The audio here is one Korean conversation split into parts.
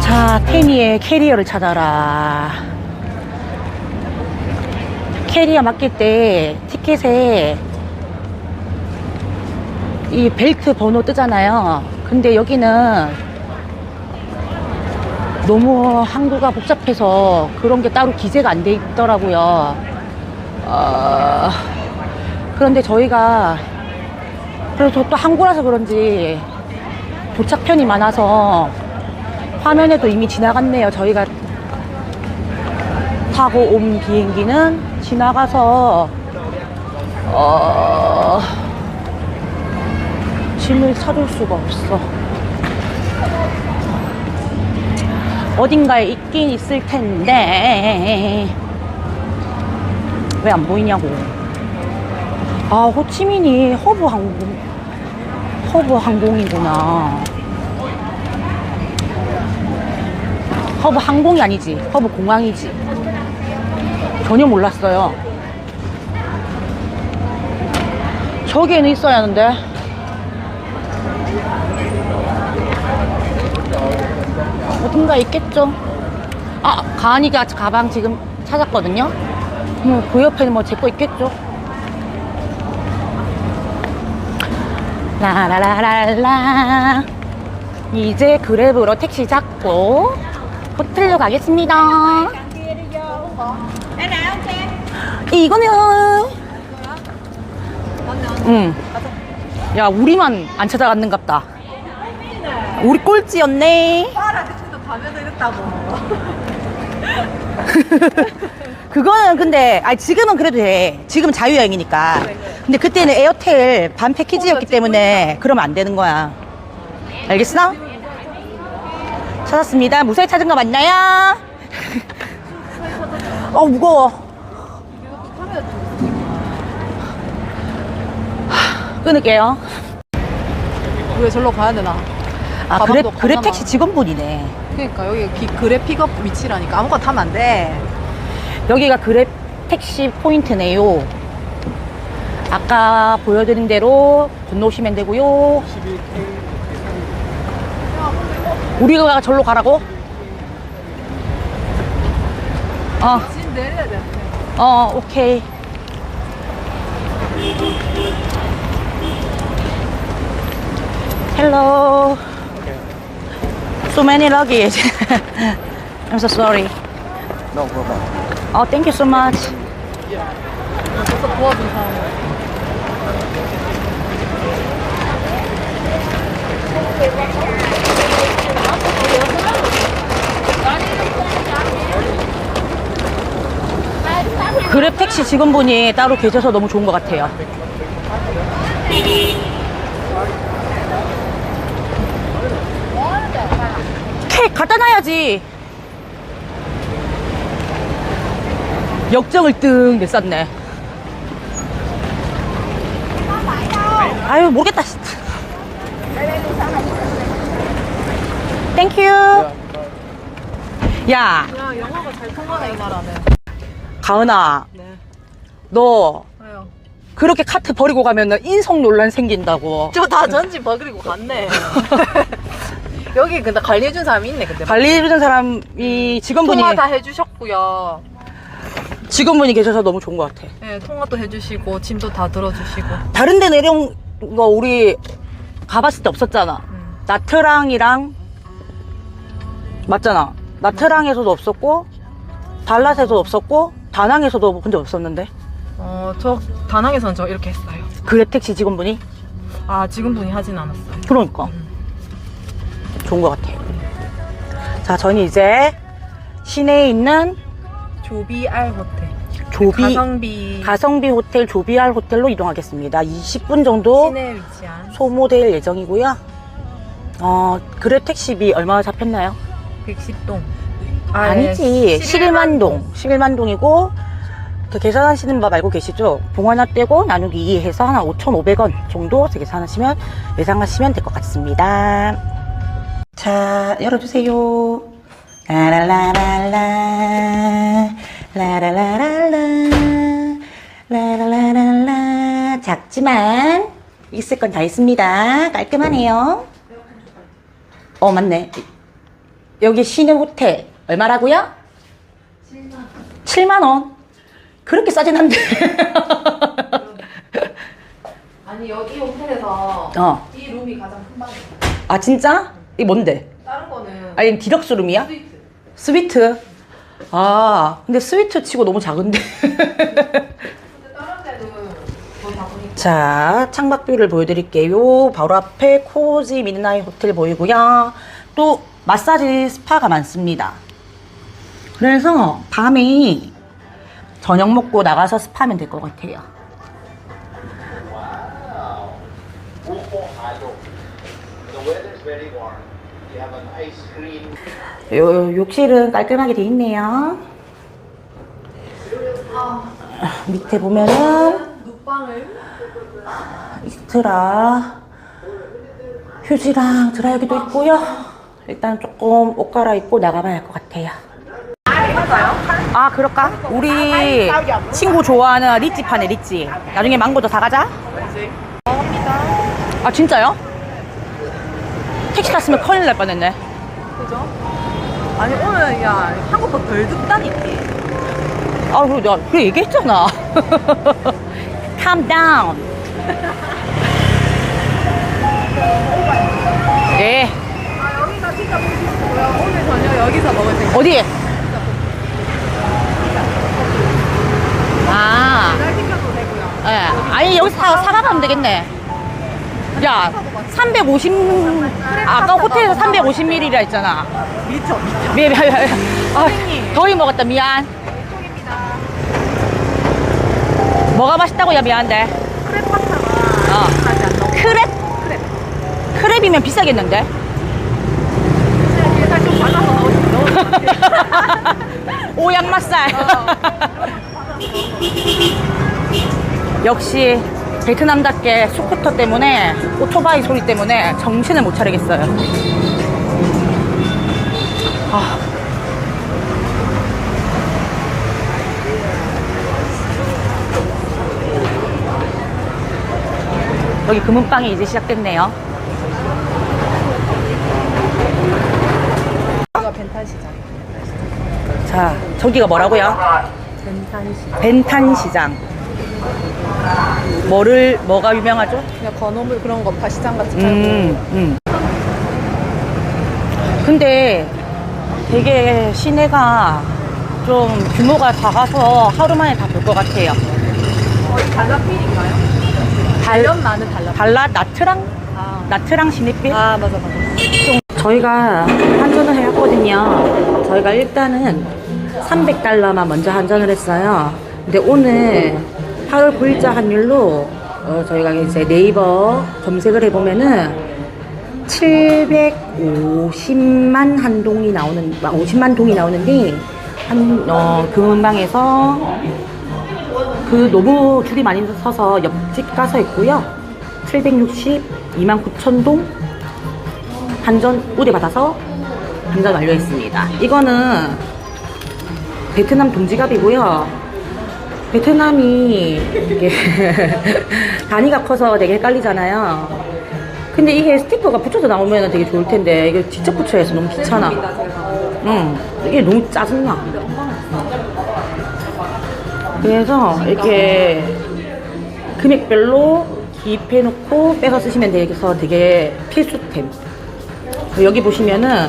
자, 테니의 캐리어를 찾아라. 캐리어 맡길 때 티켓에 이 벨트 번호 뜨잖아요. 근데 여기는 너무 한국어가 복잡해서 그런 게 따로 기재가 안 돼 있더라고요. 어, 그런데 저희가 그래도 또 한국어라서 그런지 도착편이 많아서 화면에도 이미 지나갔네요. 저희가 타고 온 비행기는 지나가서 어, 짐을 찾을 수가 없어. 어딘가에 있긴 있을 텐데 왜 안 보이냐고. 아 호치민이 허브 항공 허브 항공이구나. 허브 항공이 아니지. 허브 공항이지. 전혀 몰랐어요. 저기에는 있어야 하는데. 어딘가 있겠죠? 아, 가은이가 가방 지금 찾았거든요? 뭐, 그 옆에는 뭐 제 거 있겠죠? 라라라라라. 이제 그랩으로 택시 잡고 호텔로 가겠습니다. 이거는 응. 야 우리만 안 찾아갔는갑다. 우리 꼴찌였네. 가면은 이랬다고. 그거는 근데 아 지금은 그래도 돼. 지금 자유여행이니까. 근데 그때는 에어텔 반 패키지였기 때문에 그러면 안 되는 거야. 알겠어? 찾았습니다. 무사히 찾은 거 맞나요? 어 무거워. 하, 끊을게요. 왜 절로 가야 되나? 아 그래 그래 하나만. 택시 직원분이네. 그러니까 여기 기, 그래 픽업 위치라니까 아무거나 타면 안 돼. 여기가 그랩 택시 포인트네요. 아까 보여드린 대로 건너오시면 되고요. 우리가 절로 가라고? 어, 지금 내려야 돼. 어, 오케이. Hello. So many luggage. I'm so sorry. No problem. Oh, thank you so much. 그랩 택시 직원분이 따로 계셔서 너무 좋은 것 같아요. 케이크 갖다 놔야지. 역정을 뜩 냈었네. 아유, 모르겠다. 땡큐. 야, 야 영어가 잘 통하네 이 나라는. 가은아, 네. 너 왜요? 그렇게 카트 버리고 가면 인성 논란 생긴다고. 저 다 전지 버리고 갔네. 여기 근데 관리해준 사람이 있네 근데. 관리해주는 사람이 직원분이 통화 다 해주셨고요. 직원분이 계셔서 너무 좋은 것 같아. 네, 통화도 해주시고 짐도 다 들어주시고. 다른 데 내려온 거 우리 가봤을 때 없었잖아. 음. 나트랑이랑 맞잖아. 나트랑에서도 없었고 달랏에서도 없었고 다낭에서도 본 적 없었는데. 어, 저 다낭에서는 저 이렇게 했어요. 그래 택시 직원분이 아, 지금분이 하진 않았어요. 그러니까 좋은 것 같아. 자, 저는 이제 시내에 있는 조비알 호텔. 조비 가성비 가성비 호텔 조비알 호텔로 이동하겠습니다. 20분 정도 시내에 위치한 소모될 예정이고요. 어, 그랩 택시비 얼마나 잡혔나요? 110동. 아 니지. 11만동. 11만동이고, 그 계산하시는 법 알고 계시죠? 봉 하나 떼고 나누기 2 해서 한 5,500원 정도 계산하시면 예상하시면 될 것 같습니다. 자, 열어주세요. 라라라라라, 라라라라라, 라라라라라. 작지만 있을 건 다 있습니다. 깔끔하네요. 어, 맞네. 여기 시내 호텔 얼마라고요? 7만 원. 그렇게 싸진 않은데. 아니 여기 호텔에서 어. 이 룸이 가장 큰 방이야. 아 진짜? 이게 뭔데? 다른 거는 아니 디럭스 룸이야? 스위트. 스위트. 아 근데 스위트 치고 너무 작은데. 근데 다른 데는 거의 다 보니까 자 창밖뷰를 보여드릴게요. 바로 앞에 코지 미드나잇 호텔 보이고요. 또 마사지 스파가 많습니다. 그래서 밤에 저녁 먹고 나가서 스파하면 될 것 같아요. Very warm. You have an ice cream. 요, 욕실은 깔끔하게 돼 있네요. 밑에 보면은 눕방을 익스트라 휴지랑 드라이기도 있고요. 일단 조금 옷 갈아입고 나가봐야 할 것 같아요. 아 그럴까? 우리 친구 좋아하는 리찌 파네 리찌. 나중에 망고도 사가자. 아 진짜요? 택시 탔으면 큰일 날 뻔했네. 그죠? 아니 오늘 야 한국보다 덜 덥다니까. 아, 그래, 내가 그래 얘기했잖아. Calm down. 네. 아 여기가 보고 싶고요. 오늘 저녁 여기서 먹을 생각. 어디? 아, 잘 시켜도 되고요. 예. 아니, 여기서 사, 사가면 되겠네. 야, 350, 아까 호텔에서 350ml라 했잖아. 미쳐 미쳐. 미안, 미안, 미안. 아. 더위 먹었다, 미안. 뭐가 맛있다고요, 미안한데. 크랩 파스타가 어. 크랩? 크랩. 크랩이면 비싸겠는데? 그냥 살좀 발라서 넣으시면 넣으시면 오양 맛살. 역시 베트남답게 스쿠터 때문에 오토바이 소리 때문에 정신을 못 차리겠어요. 아. 여기 금은방이 이제 시작됐네요. 여기가 벤탄 시장. 자, 저기가 뭐라고요? 벤탄 시장. 벤탄 시장. 뭐를 뭐가 유명하죠? 그냥 건어물 그런 거파 시장 같이 팔고. 음, 음. 근데 되게 시내가 좀 규모가 작아서 하루 만에 다 볼 것 같아요. 거의 달라필인가요? 달련 많은 달라. 달라 나트랑 아. 나트랑 시내빌 아 맞아 맞아. 저희가 한전을 해왔거든요. 저희가 일단은 300달러만 먼저 한전을 했어요. 근데 오늘 8월 9일자 환율로 어, 저희가 이제 네이버 검색을 해보면은 750만 한 동이 나오는, 50만 동이 나오는데, 한, 어, 금은방에서 그 너무 줄이 많이 서서 옆집 가서 있고요. 760, 2만 9천 동 한전 우대 받아서 한전 완료했습니다. 이거는 베트남 동지갑이고요. 베트남이 이게 단위가 커서 되게 헷갈리잖아요. 근데 이게 스티커가 붙여서 나오면 되게 좋을 텐데 이게 직접 붙여야 해서 너무 귀찮아. 응, 이게 너무 짜증나. 그래서 이렇게 금액별로 기입해놓고 빼서 쓰시면 돼서 되게 필수템. 여기 보시면은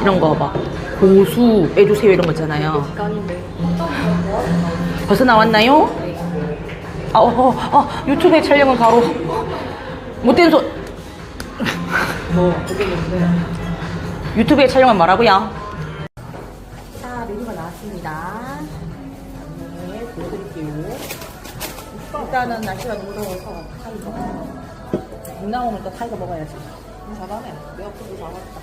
이런 거 봐. 고수 빼주세요 이런 거 있잖아요. 벌써 나왔나요? 아, 어, 어, 어, 유튜브에 촬영은 바로 못된 소. 뭐 유튜브에 촬영은 뭐라고요? 자 메뉴가 나왔습니다. 네, 보여드릴게요. 일단은 날씨가 너무 더워서 타이거. 물 나오면 또 타이거 먹어야지. 잘하네. 내가 그도 잘했다.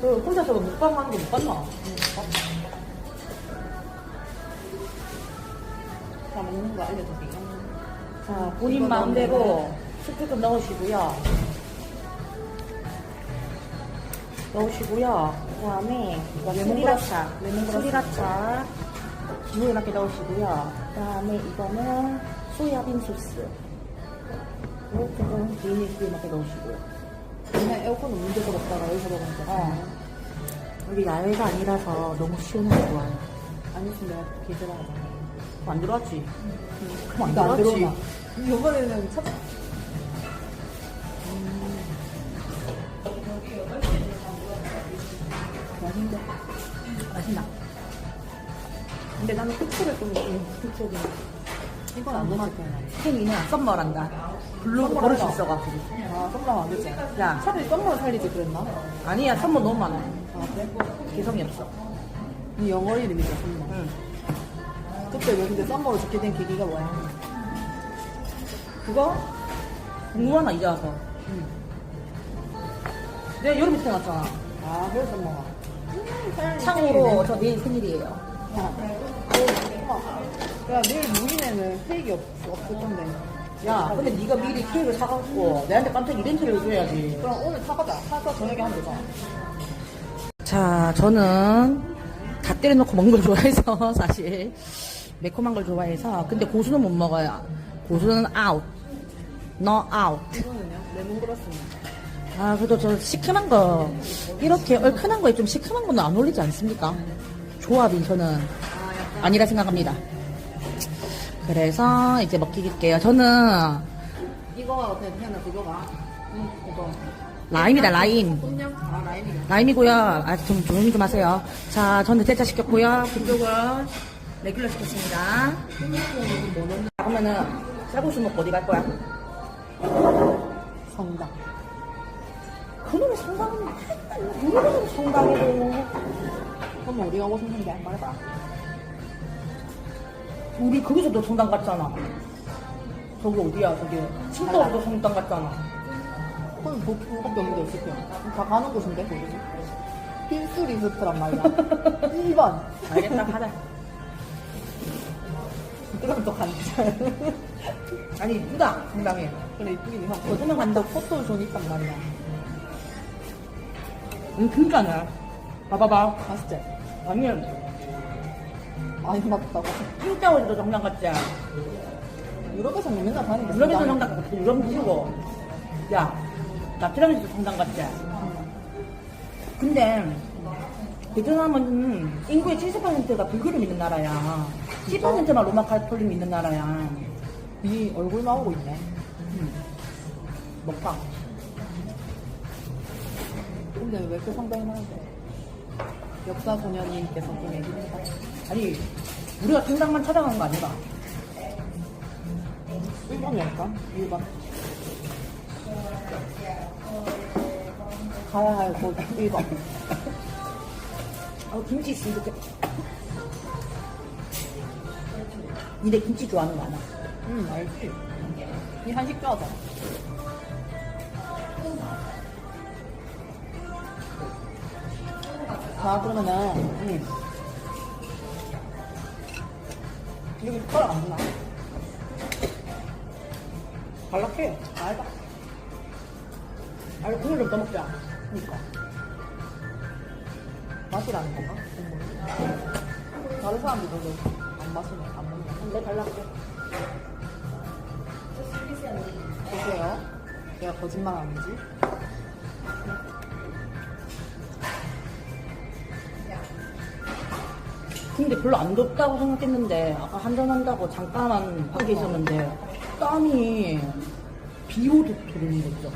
그 혼자서 먹방 하는 거못 봤나? 다 먹는 거 알려주세요. 자, 본인 마음대로 스프 좀 넣으시고요. 넣으시고요. 그 다음에 스리라차. 스리라차 기호에 맞게 넣으시고요. 그 다음에 이거는 소야빈 소스. 개인의 기호에 맞게 넣으시고요. 그냥 에어컨 데서 먹다가 여기서 먹으니까. 어. 여기 야외가 아니라서 너무 시원하고 좋아요. 아니면 내가 계절하잖아. 안 들어왔지? 그럼 안 들어왔지? 들어오나? 이번에는 첫 맛있는데? 맛있나? 근데 나는 후추를 좀 후추를 이건 안 넣었을 거야. 햄이냐? 썸머란다. 블로그 버릇이 있어가지고. 아, 썸남 안 되지. 야, 차라리 썸머를 살리지 그랬나? 아니야, 썸머 너무 많아. 아, 그래? 개성이 없어. 이 영어 이름이죠, 썸머. 응. 그때 왜 근데 썸머로 짓게 된 계기가 뭐야? 그거? 궁금하나, 이제 와서. 응. 내가 여름에 태어났잖아. 아, 그래서 썸머가. 참고로 저 내일 생일이에요. 야, 내일 무인에는 케이크 없, 없을 건데. 야, 근데 네가 미리 케이크를 사갖고 내한테 깜짝 이벤트를 해줘야지. 그럼 오늘 사가자. 사서 저녁에 하면 되잖아. 자, 저는 다 때려놓고 먹는 걸 좋아해서 사실 매콤한 걸 좋아해서 근데 고수는 못 먹어요. 고수는 아웃. 너 아웃. 레몬그라스는. 아, 그래도 저 시큼한 거, 이렇게 얼큰한 거에 좀 시큼한 거는 안 어울리지 않습니까? 조합이 저는 아니라 생각합니다. 그래서 이제 먹기게요. 저는 어때? 태연아, 그거가? 응, 이거. 라임이다, 라임. 아, 라임이다. 라임이고요. 아, 좀 조용히 좀 하세요. 자, 저는 대짜 시켰고요. 그쪽은 레귤러 시켰습니다. 뭐 넣는 자, 그러면은 쌀국수 먹고 어디 갈 거야? 성당. 그놈의 성당은 우리는 성당이고 그럼 우리가 오고 싶은데 말해봐. 우리 거기서도 성당 갔잖아. 저기 어디야? 저기青岛도 성당 갔잖아. 그건 뭐 그거밖에 없는데 거야. 다 가는 곳인데 거기. 필수 리스트란 말이야. 1번. 알겠다, 가자. 간지. 아니 이쁘다 성당에. 그래 이쁘긴 해. 어쩌면 간다. 포토 존 있단 말이야. 응, 진짜네. 봐봐봐. 맛있지? 아니면 아니 맞다고. 진짜 어디도 성당 갔지? 유럽에서 맨날 다니는데. 유럽에서 성당 갔지. 유럽 모르고. 야, 나 티라미수 성당 갔지? 근데 베트남은 인구의 70%가 불교를 믿는 나라야. 10%만 로마 카톨릭 믿는 나라야. 네 얼굴 나오고 있네. 먹방. 근데 왜 이렇게 상당히 많은데? 역사 소녀님께서 좀 얘기해봐. 아니, 우리가 성당만 찾아간 거 아니가? 1번이랄까? 1번. 가야 할곳 1번. 아, 김치 있으면 좋겠다. 니네 김치 좋아하는 거 아나? 응, 알지. 이 한식 좋아하잖아. 자, 그러면은, 응. 여기 숟가락 안 주나? 발락해. 알다. 아니, 국물 좀 더 먹자. 그니까. 맛이라는 건가? 국물이? 다른 사람들도 안 먹네. 내 발락해. 보세요. 내가 거짓말 하는지. 근데 별로 안 덥다고 생각했는데, 아까 한잔한다고 잠깐만 밖에 있었는데, 땀이 비 오듯 흐르는 거 있죠.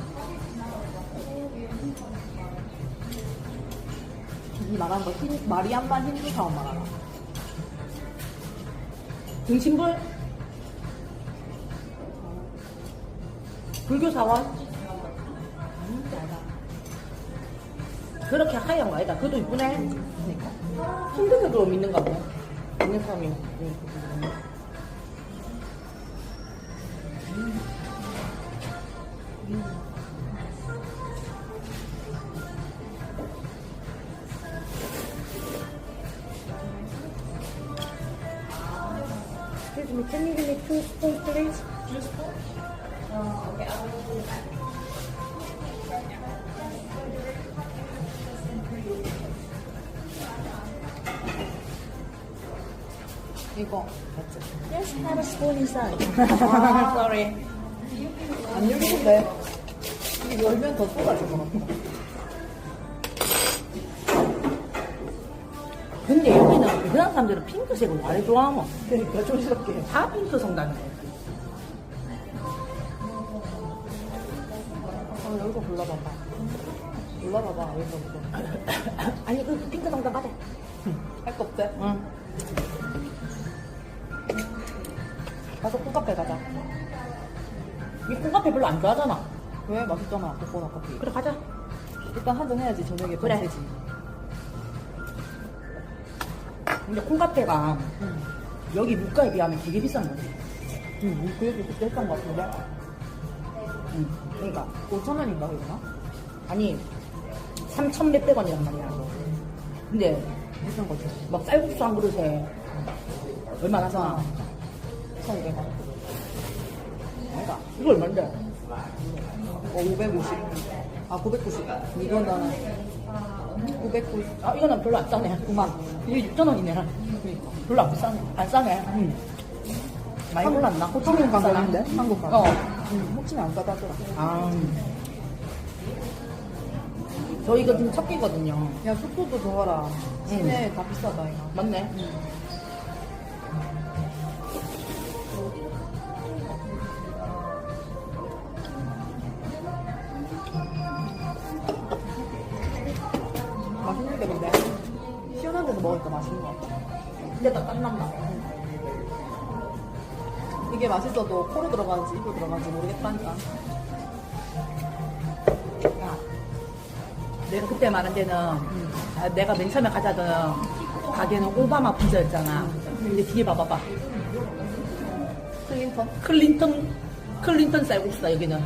이 말하는 거 힌, 마리안만 힌두 사원 말하나? 등신불? 불교 사원? 음, 그렇게 하얀 거 아니다. 그것도 이쁘네. 그니까. 힌두교도 믿는가 보네. 믿는 사람이. 이거. Yes, have a spoon inside. 아. Sorry. 안 열리는데. 이게 열면 더 쏟아질 것 같아. 근데 여기는 베트남 사람들은 핑크색을 왜 좋아하노? 그러니까 조심스럽게. 다 핑크 성다는 거. 아, 여기서 골라봐봐. 골라봐봐, 여기서부터. 아니 그 핑크 성당 가자. 할 거 없대? 응. 가서 콩카페 가자. 이 콩카페 별로 안 좋아하잖아. 왜? 맛있잖아, 코코넛 커피. 그래 가자. 일단 한잔 해야지, 저녁에 그래. 밤새지. 근데 콩카페가 응. 여기 물가에 비하면 되게 비싼 거지. 응, 그 얘기 그때 했던 것 같은데? 응. 그러니까 5천 원인가, 그러나? 아니 3천 몇백 원이란 말이야. 근데 비싼 거지. 막 쌀국수 한 그릇에 얼마나 사? 1,200원. 그러니까 이거 얼마인데? 어, 550. 아, 990. 이거는 990. 아 이거는 별로 안 싸네. 9만. 이게 6천 원이네. 그니까. 별로 안 비싸네. 안 싸네. 응. 많이 올랐나? 호치민 가격인데? 한국 가격. 어. 응, 호치민 안 싸다더라. 아. 저 이거 지금 첫 끼거든요. 야, 숙소도 좋아라. 시내 다 비싸다, 이거. 맞네. 맛 먹으니까 맛있는 것 같아. 근데 나 땀난다. 이게 맛있어도 코로 들어가는지 입으로 들어가는지 모르겠다니까. 야, 내가 그때 말한 데는 아, 내가 맨 처음에 가자던 가게는 오바마 피자였잖아. 근데 뒤에 봐봐봐. 클린턴? 클린턴 클린턴 쌀국수다 여기는.